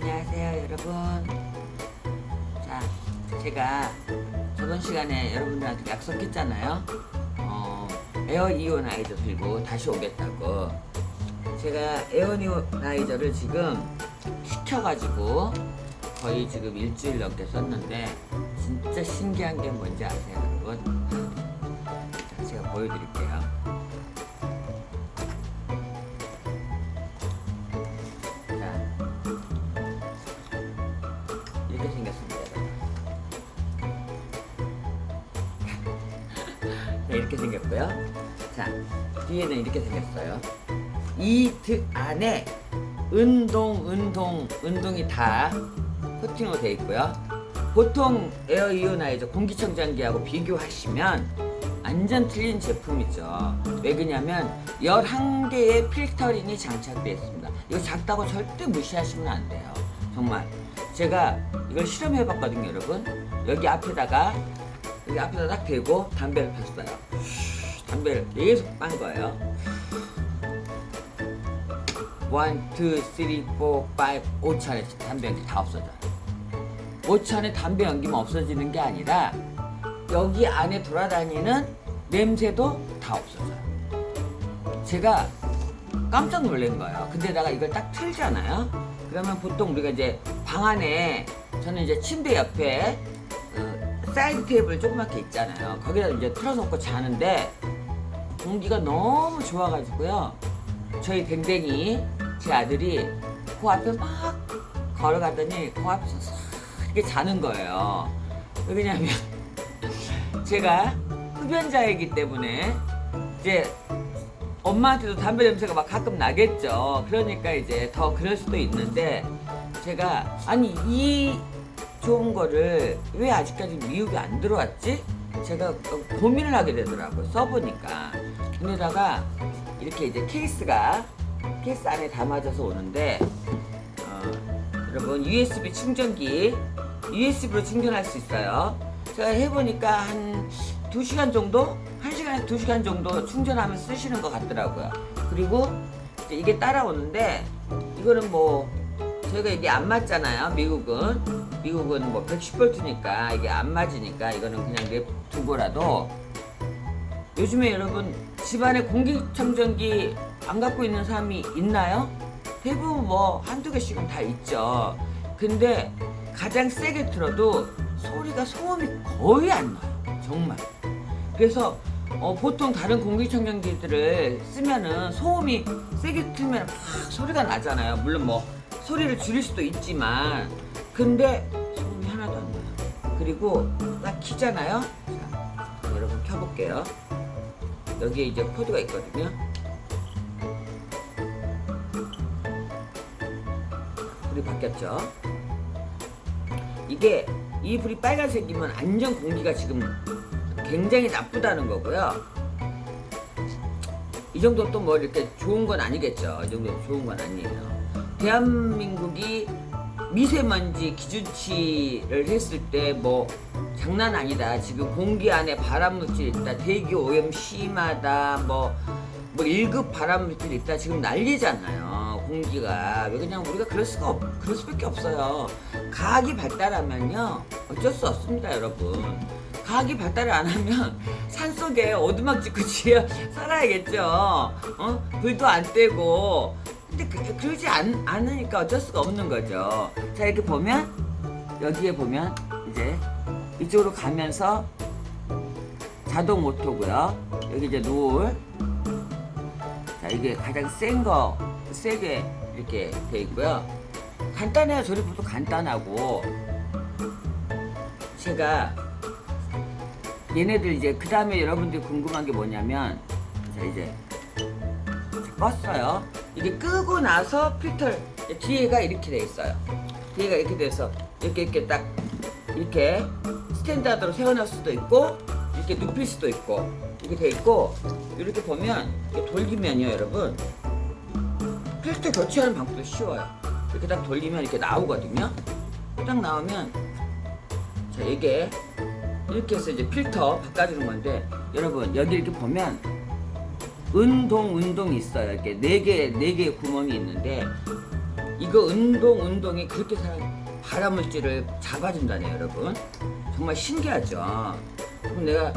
안녕하세요 여러분. 자 제가 저번 시간에 여러분들한테 약속했잖아요. 어, 에어 이오나이저 들고 다시 오겠다고. 제가 에어 이오나이저를 지금 시켜가지고 거의 지금 일주일 넘게 썼는데 진짜 신기한 게 뭔지 아세요 여러분? 자, 제가 보여드릴게요 생겼고요. 자, 뒤에는 이렇게 생겼어요. 이드 안에 운동, 운동, 운동이 다 코팅으로 되어 있고요. 보통 에어 이오나이저 공기청정기하고 비교하시면 완전 틀린 제품이죠. 왜 그러냐면 11개의 필터링이 장착되어 있습니다. 이거 작다고 절대 무시하시면 안 돼요. 정말. 제가 이걸 실험해 봤거든요, 여러분. 여기 앞에다가 여기 앞에다 딱 대고 담배를 폈어요. 담배를 계속 빤 거예요. 1, 2, 3, 4, 5, 5차례 담배 연기 다 없어져요. 5차례 담배 연기만 없어지는 게 아니라 여기 안에 돌아다니는 냄새도 다 없어져요. 제가 깜짝 놀란 거예요. 근데다가 이걸 딱 틀잖아요. 그러면 보통 우리가 이제 방 안에 저는 이제 침대 옆에 그 사이드 테이블 조그맣게 있잖아요. 거기다 이제 틀어놓고 자는데 공기가 너무 좋아가지고요. 저희 댕댕이 제 아들이 그 앞에 막 걸어가더니 그 앞에서 싹 이렇게 자는 거예요. 왜 그러냐면 제가 흡연자이기 때문에 이제 엄마한테도 담배 냄새가 막 가끔 나겠죠. 그러니까 이제 더 그럴 수도 있는데 제가 아니 이 좋은 거를 왜 아직까지 미국에 안 들어왔지? 제가 고민을 하게 되더라고요. 써보니까. 근데다가 이렇게 이제 케이스가 케이스 안에 담아져서 오는데 어, 여러분 USB 충전기 USB로 충전할 수 있어요. 제가 해보니까 한 2시간 정도? 1시간에서 2시간 정도 충전하면 쓰시는 것 같더라고요. 그리고 이게 따라오는데 이거는 뭐 저희가 이게 안 맞잖아요. 미국은 미국은 뭐 110V니까 이게 안 맞으니까 이거는 그냥 냅두고라도 요즘에 여러분 집안에 공기청정기 안 갖고 있는 사람이 있나요? 대부분 뭐 한두 개씩은 다 있죠. 근데 가장 세게 틀어도 소리가 소음이 거의 안 나요. 정말. 그래서 어, 보통 다른 공기청정기들을 쓰면은 소음이 세게 틀면 막 소리가 나잖아요. 물론 뭐 소리를 줄일 수도 있지만 근데 소음이 하나도 안 나요. 그리고 딱 키잖아요. 자, 여러분 켜볼게요. 여기에 이제 코드가 있거든요. 불이 바뀌었죠. 이게 이 불이 빨간색이면 안전 공기가 지금 굉장히 나쁘다는 거고요. 이 정도 또 뭐 이렇게 좋은 건 아니겠죠. 이 정도 좋은 건 아니에요. 대한민국이 미세먼지 기준치를 했을 때뭐 장난 아니다. 지금 공기 안에 발암물질 있다. 대기 오염 심하다. 뭐, 뭐 1급 발암물질 있다. 지금 난리잖아요. 공기가. 왜 그냥 우리가 그럴 수가 없, 그럴 수밖에 없어요. 과학이 발달하면요. 어쩔 수 없습니다, 여러분. 과학이 발달을 안 하면 산 속에 오두막 짓고 지어 살아야겠죠. 어? 불도 안 떼고. 근데 그, 그러지 않, 않으니까 어쩔 수가 없는 거죠. 자, 이렇게 보면, 여기에 보면, 이제, 이쪽으로 가면서 자동 오토고요. 여기 이제 노을. 자, 이게 가장 센 거, 세게 이렇게 돼 있고요. 간단해요. 조립부도 간단하고. 제가 얘네들 이제 그 다음에 여러분들이 궁금한 게 뭐냐면 자 이제 껐어요 이게 끄고 나서 필터 뒤에가 이렇게 돼 있어요 뒤에가 이렇게 돼서 이렇게 이렇게 딱 이렇게 스탠다드로 세워놓을 수도 있고 이렇게 눕힐 수도 있고 이렇게 돼 있고 이렇게 보면 이렇게 돌리면요 여러분. 필터 교체하는 방법도 쉬워요. 이렇게 딱 돌리면 이렇게 나오거든요. 딱 나오면 자 이게 이렇게 해서 이제 필터 바꿔주는 건데 여러분 여기 이렇게 보면 운동 운동이 있어요. 이렇게 네개네개 구멍이 있는데 이거 운동 운동이 그렇게 사람 발암물질을 잡아준다네요, 여러분. 정말 신기하죠. 그럼 내가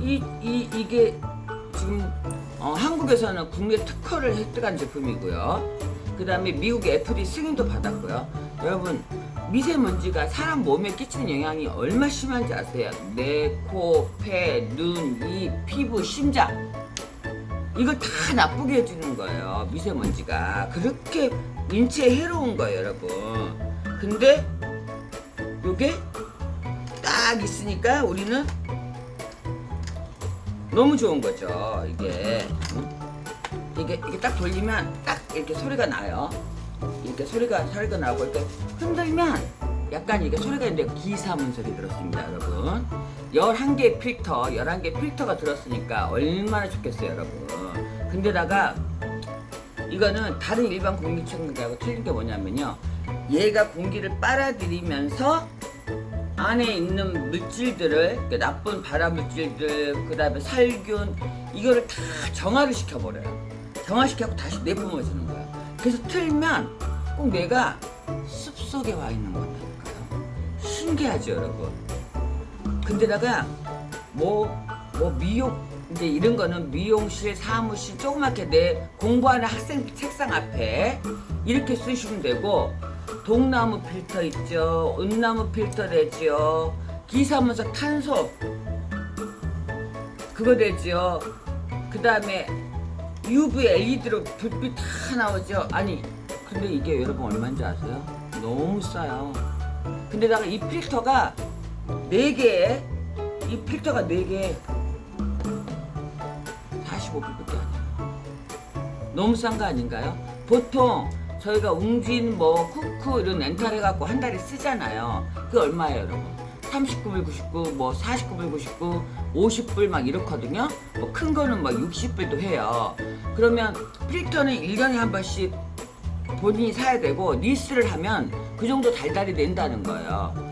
이, 이 이게 지금 어, 한국에서는 국내 특허를 획득한 제품이고요. 그 다음에 미국의 FDA 승인도 받았고요. 여러분 미세먼지가 사람 몸에 끼치는 영향이 얼마나 심한지 아세요? 뇌, 코, 폐, 눈, 입, 피부, 심장 이걸 다 나쁘게 해주는 거예요. 미세먼지가 그렇게 인체에 해로운 거예요, 여러분. 근데 요게 딱 있으니까 우리는 너무 좋은 거죠. 이게 이게 이게 딱 돌리면 딱 이렇게 소리가 나요. 이렇게 소리가 소리가 나고 이렇게 흔들면 약간 이게 소리가 있는데 기사문 소리 들었습니다, 여러분. 11개 필터, 11개 필터가 들었으니까 얼마나 좋겠어요, 여러분. 근데다가 이거는 다른 일반 공기청정기하고 틀린 게 뭐냐면요. 얘가 공기를 빨아들이면서 안에 있는 물질들을 그 나쁜 발암 물질들 그 다음에 살균 이거를 다 정화를 시켜버려요. 정화시켜고 다시 내뿜어 주는 거예요. 그래서 틀면 꼭 내가 숲 속에 와 있는 것 같다니까요. 신기하죠, 여러분. 근데다가 뭐뭐 미용 이제 이런 거는 미용실, 사무실 조그맣게 내 공부하는 학생 책상 앞에 이렇게 쓰시면 되고 동나무 필터 있죠, 은나무 필터 되죠, 기사문서 탄소 그거 되죠. 그 다음에 UV LED로 불빛 다 나오죠. 아니 근데 이게 여러분 얼마인지 아세요? 너무 싸요. 근데다가 이 필터가 4개에 이 필터가 4개에 45불밖에 아니에요. 너무 싼 거 아닌가요? 보통 저희가 웅진 뭐 쿠쿠 이런 렌탈 해갖고 한 달에 쓰잖아요. 그게 얼마예요, 여러분? 39불 99, 뭐 49불 99, 50불 막 이렇거든요. 뭐 큰 거는 뭐 60불도 해요. 그러면 필터는 1년에 한 번씩 본인이 사야 되고 리스를 하면 그 정도 달달이 낸다는 거예요.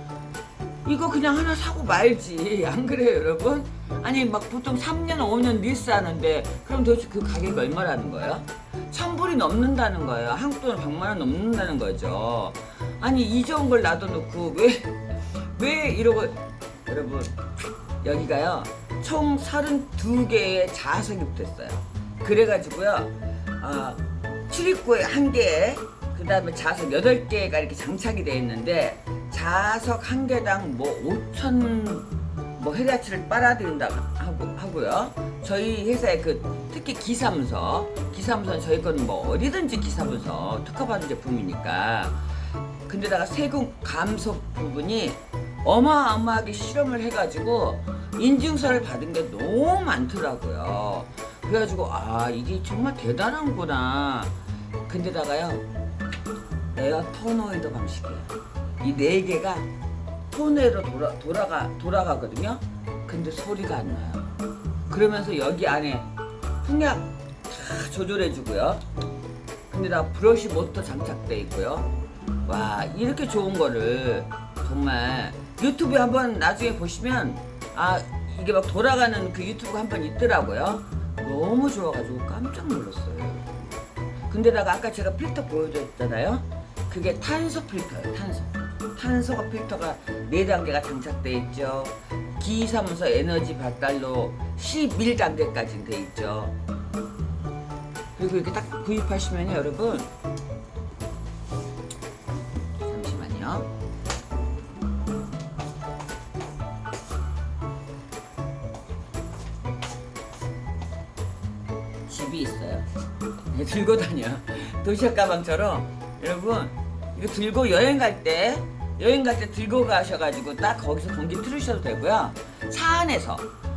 이거 그냥 하나 사고 말지. 안 그래요 여러분? 아니 막 보통 3년 5년 리스 하는데 그럼 도대체 그 가격이 얼마라는 거예요? 천불이 넘는다는 거예요. 한국 돈 100만 원 넘는다는 거죠. 아니 이 좋은 걸 놔둬놓고 왜 왜 이러고 여러분 여기가요. 총 32개의 자석이 붙었어요. 그래가지고요 아, 출입구에 한 개, 그 다음에 자석 8개가 이렇게 장착이 되어 있는데, 자석 한 개당 뭐 5천 뭐 헤라치를 빨아들인다고 하고, 하고요. 저희 회사의 그 특히 기사문서, 기사문서는 저희 거는 뭐 어디든지 기사문서 특허받은 제품이니까. 근데다가 세금 감소 부분이 어마어마하게 실험을 해가지고 인증서를 받은 게 너무 많더라고요. 그래가지고 아 이게 정말 대단한구나. 근데다가요 에어 토너이드 방식이에요. 이 네 개가 토너로 돌아 돌아가 돌아가거든요. 근데 소리가 안 나요. 그러면서 여기 안에 풍약 다 조절해주고요. 근데 다 브러쉬 모터 장착돼 있고요. 와 이렇게 좋은 거를 정말 유튜브에 한번 나중에 보시면 아 이게 막 돌아가는 그 유튜브가 한 번 있더라고요. 너무 좋아가지고 깜짝 놀랐어요. 근데다가 아까 제가 필터 보여줬잖아요. 그게 탄소 필터예요. 탄소. 탄소가 필터가 네 단계가 장착돼 있죠. 기사문서 에너지 발달로 11단계까지 돼 있죠. 그리고 이렇게 딱 구입하시면요, 여러분. 잠시만요. 집이 있어요. 네, 들고 다녀. 도시락 가방처럼 여러분 이거 들고 여행 갈 때 여행 갈 때 들고 가셔가지고 딱 거기서 공기 틀으셔도 되고요. 차 안에서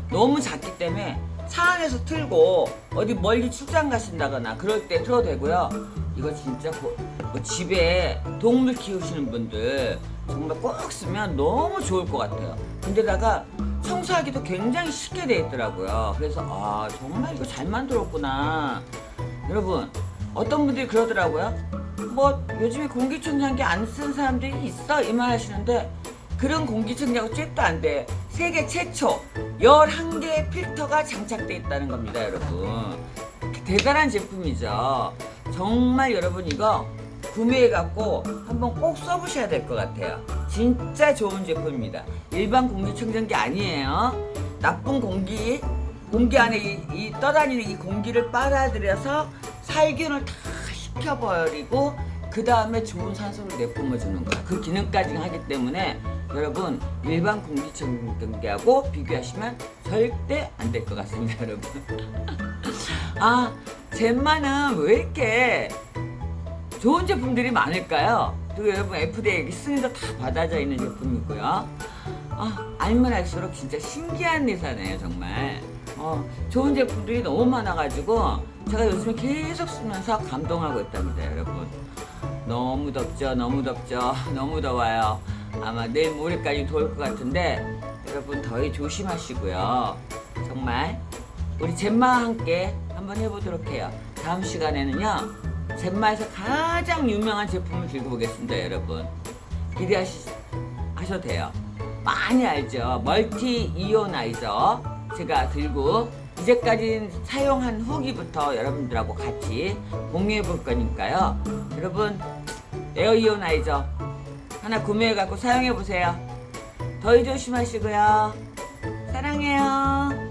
너무 작기 때문에 차 안에서 틀고 어디 멀리 출장 가신다거나 그럴 때 틀어도 되고요. 이거 진짜 고- 뭐 집에 동물 키우시는 분들 정말 꼭 쓰면 너무 좋을 것 같아요. 근데다가 청소하기도 굉장히 쉽게 돼 있더라고요. 그래서 아 정말 이거 잘 만들었구나. 여러분 어떤 분들이 그러더라고요. 뭐 요즘에 공기청정기 안쓴 사람들이 있어 이 말 하시는데 그런 공기청정기 잽도 안 돼. 세계 최초 11개의 필터가 장착돼 있다는 겁니다, 여러분. 대단한 제품이죠. 정말 여러분 이거 구매해갖고 한번 꼭 써보셔야 될 것 같아요. 진짜 좋은 제품입니다. 일반 공기청정기 아니에요. 나쁜 공기, 공기 안에 이, 이 떠다니는 이 공기를 빨아들여서 살균을 다 시켜버리고 그 다음에 좋은 산소를 내뿜어주는 거야. 그 기능까지 하기 때문에 여러분 일반 공기청정기하고 비교하시면 절대 안 될 것 같습니다, 여러분. 아, 젠마는 왜 이렇게 좋은 제품들이 많을까요? 그리고 여러분 FDA 승인도 다 받아져 있는 제품이고요. 아, 알면 알수록 진짜 신기한 회사네요, 정말. 어, 좋은 제품들이 너무 많아가지고 제가 요즘에 계속 쓰면서 감동하고 있답니다, 여러분. 너무 덥죠, 너무 덥죠, 너무 더워요. 아마 내일 모레까지 더울 것 같은데 여러분 더위 조심하시고요. 정말 우리 젠마와 함께 한번 해보도록 해요. 다음 시간에는요, 젠마에서 가장 유명한 제품을 들고 오겠습니다, 여러분. 기대하셔도 돼요. 많이 알죠? 멀티 이오나이저 제가 들고 이제까지 사용한 후기부터 여러분들하고 같이 공유해 볼 거니까요. 여러분, 에어 이오나이저 하나 구매해 갖고 사용해 보세요. 더위 조심하시고요. 사랑해요.